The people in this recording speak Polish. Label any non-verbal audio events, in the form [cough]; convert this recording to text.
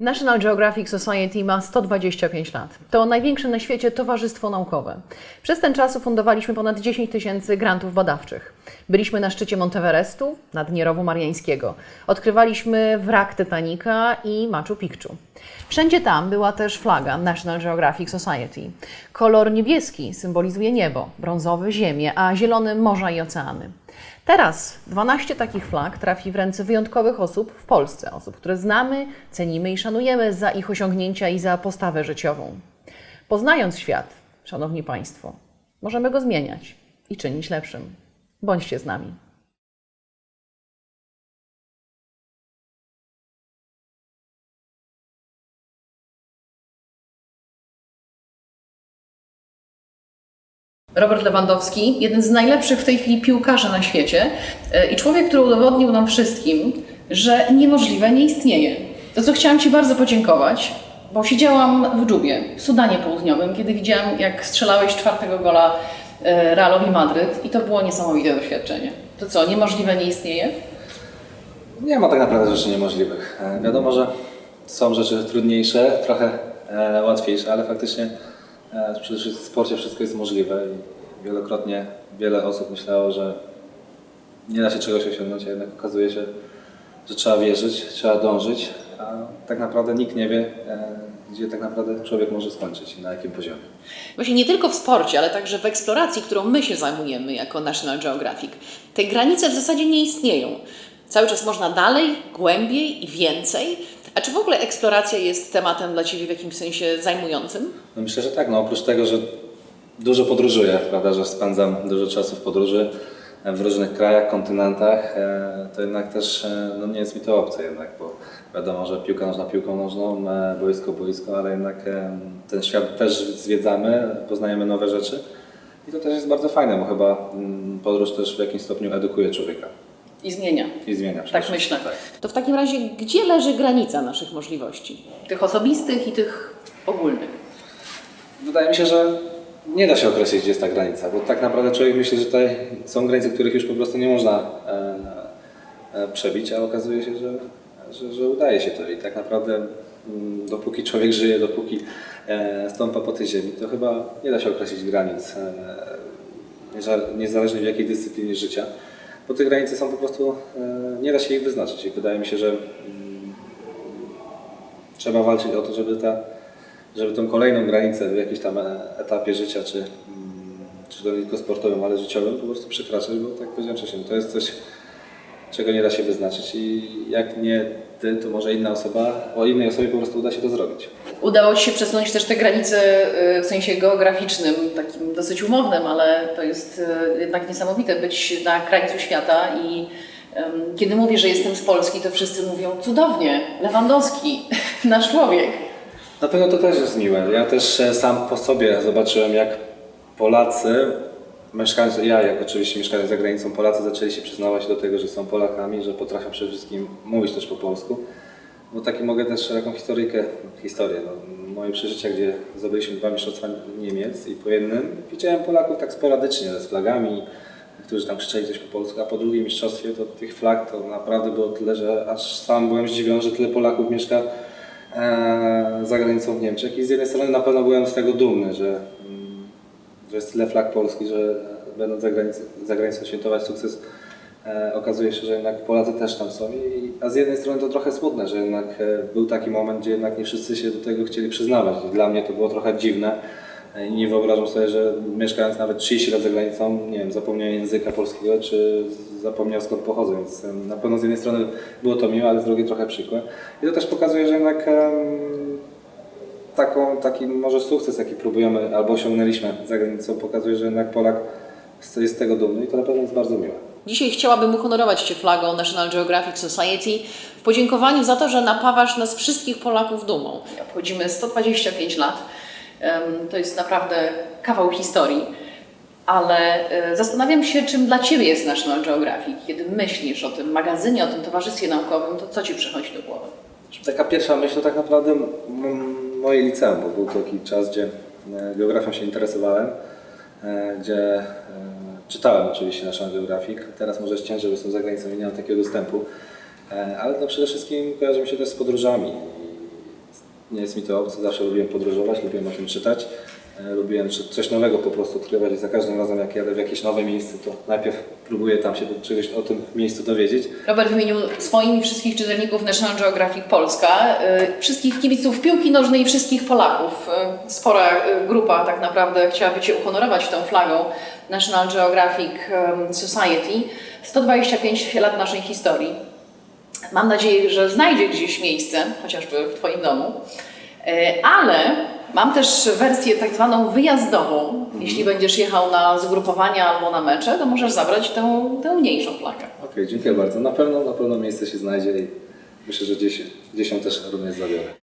National Geographic Society ma 125 lat. To największe na świecie towarzystwo naukowe. Przez ten czas ufundowaliśmy ponad 10 tysięcy grantów badawczych. Byliśmy na szczycie Monteverestu, na dnie Rowu Mariańskiego. Odkrywaliśmy wrak Titanica i Machu Picchu. Wszędzie tam była też flaga National Geographic Society. Kolor niebieski symbolizuje niebo, brązowy ziemię, a zielony morza i oceany. Teraz 12 takich flag trafi w ręce wyjątkowych osób w Polsce, osób, które znamy, cenimy i szanujemy za ich osiągnięcia i za postawę życiową. Poznając świat, Szanowni Państwo, możemy go zmieniać i czynić lepszym. Bądźcie z nami. Robert Lewandowski, jeden z najlepszych w tej chwili piłkarzy na świecie e, i człowiek, który udowodnił nam wszystkim, że niemożliwe nie istnieje. To co chciałam Ci bardzo podziękować, bo siedziałam w Dżubie, w Sudanie Południowym, kiedy widziałam, jak strzelałeś czwartego gola e, Realowi Madryt i to było niesamowite doświadczenie. To co, niemożliwe nie istnieje? Nie ma tak naprawdę rzeczy niemożliwych. E, Wiadomo, że są rzeczy trudniejsze, trochę łatwiejsze, ale faktycznie przede wszystkim w sporcie wszystko jest możliwe i wielokrotnie wiele osób myślało, że nie da się czegoś osiągnąć, a jednak okazuje się, że trzeba wierzyć, trzeba dążyć, a tak naprawdę nikt nie wie, e, gdzie tak naprawdę człowiek może skończyć i na jakim poziomie. Właśnie nie tylko w sporcie, ale także w eksploracji, którą my się zajmujemy jako National Geographic. Te granice w zasadzie nie istnieją. Cały czas można dalej, głębiej i więcej. A czy w ogóle eksploracja jest tematem dla Ciebie w jakimś sensie zajmującym? No myślę, że tak. No oprócz tego, że dużo podróżuję, prawda, że spędzam dużo czasu w podróży e, w różnych krajach, kontynentach, e, to jednak też e, no nie jest mi to obce jednak, bo wiadomo, że piłka nożna piłką nożną, boisko boisko, ale jednak ten świat też zwiedzamy, poznajemy nowe rzeczy i to też jest bardzo fajne, bo chyba mm, podróż też w jakimś stopniu edukuje człowieka I zmienia. i zmienia. Tak myślę. To w takim razie, gdzie leży granica naszych możliwości? Tych osobistych i tych ogólnych. Wydaje mi się, że nie da się określić, gdzie jest ta granica, bo tak naprawdę człowiek myśli, że tutaj są granice, których już po prostu nie można e, e, przebić, a okazuje się, że, że, że udaje się to. I tak naprawdę mm, dopóki człowiek żyje, dopóki e, stąpa po tej ziemi, to chyba nie da się określić granic, nieza- niezależnie w jakiej dyscyplinie życia, bo te granice są po prostu, nie da się ich wyznaczyć. I wydaje mi się, że mm, trzeba walczyć o to, żeby ta żeby tą kolejną granicę w jakimś tam e, etapie życia, czy, mm, czy to nie tylko sportowym, ale życiowym, po prostu przekraczać, bo tak powiedziałem wcześniej, to jest coś, czego nie da się wyznaczyć i jak nie ty, to może inna osoba, o innej osobie po prostu uda się to zrobić. Udało Ci się przesunąć też te granice y, w sensie geograficznym, takim dosyć umownym, ale to jest y, jednak niesamowite być na krańcu świata i kiedy mówię, że jestem z Polski, to wszyscy mówią cudownie, Lewandowski, [laughs] nasz człowiek. Na pewno to też jest miłe. Ja też e, sam po sobie zobaczyłem, jak Polacy, mieszkając, ja jak oczywiście mieszkając za granicą, Polacy zaczęli się przyznawać do tego, że są Polakami, że potrafią przede wszystkim mówić też po polsku. Bo taki mogę też taką historyjkę, historię. No, moje przeżycia, gdzie zdobyliśmy dwa mistrzostwa Niemiec i po jednym widziałem Polaków tak sporadycznie z flagami, którzy tam krzyczeli coś po polsku, a po drugim mistrzostwie to tych flag to naprawdę było tyle, że aż sam byłem zdziwiony, że tyle Polaków mieszka za granicą w Niemczech. I z jednej strony na pewno byłem z tego dumny, że, mm, że jest tyle flag polskich, że będąc za, granicy, za granicą świętować sukces e, okazuje się, że jednak Polacy też tam są. I, a z jednej strony to trochę smutne, że jednak e, był taki moment, gdzie jednak nie wszyscy się do tego chcieli przyznawać. Dla mnie to było trochę dziwne e, nie wyobrażam sobie, że mieszkając nawet 30 lat za granicą, nie wiem, zapomniał języka polskiego, czy zapomniał skąd pochodzę, więc na pewno z jednej strony było to miłe, ale z drugiej trochę przykłe. I to też pokazuje, że jednak em, taką, taki może sukces, jaki próbujemy albo osiągnęliśmy za granicą, pokazuje, że jednak Polak jest jest z tego dumny i to na pewno jest bardzo miłe. Dzisiaj chciałabym uhonorować Cię flagą National Geographic Society w podziękowaniu za to, że napawasz nas wszystkich Polaków dumą. Obchodzimy 125 lat. To jest naprawdę kawał historii. Ale e, zastanawiam się, czym dla Ciebie jest National Geographic. Kiedy myślisz o tym magazynie, o tym towarzystwie naukowym, to co Ci przychodzi do głowy? Taka pierwsza myśl to tak naprawdę moje liceum, bo był taki czas, gdzie e, geografią się interesowałem, e, gdzie czytałem oczywiście National Geographic. Teraz może jest ciężej, bo jestem za granicą i nie mam takiego dostępu, ale to przede wszystkim kojarzy mi się też z podróżami. Nie jest mi to obce, zawsze lubiłem podróżować, lubiłem o tym czytać. E, Lubiłem coś nowego po prostu odkrywać i za każdym razem jak jadę w jakieś nowe miejsce, to najpierw próbuję tam się czegoś o tym miejscu dowiedzieć. Robert w imieniu swoim i wszystkich czytelników National Geographic Polska, y, wszystkich kibiców piłki nożnej i wszystkich Polaków. y, Spora grupa tak naprawdę chciałaby Cię uhonorować tą flagą National Geographic Society. 125 lat naszej historii. Mam nadzieję, że znajdzie gdzieś miejsce, chociażby w Twoim domu. E, Ale mam też wersję tak zwaną wyjazdową. Jeśli będziesz jechał na zgrupowania albo na mecze, to możesz zabrać tę, tę mniejszą flagę. Okej, dziękuję bardzo. Na pewno, na pewno miejsce się znajdzie i myślę, że gdzieś, gdzieś ją też również zabiorę.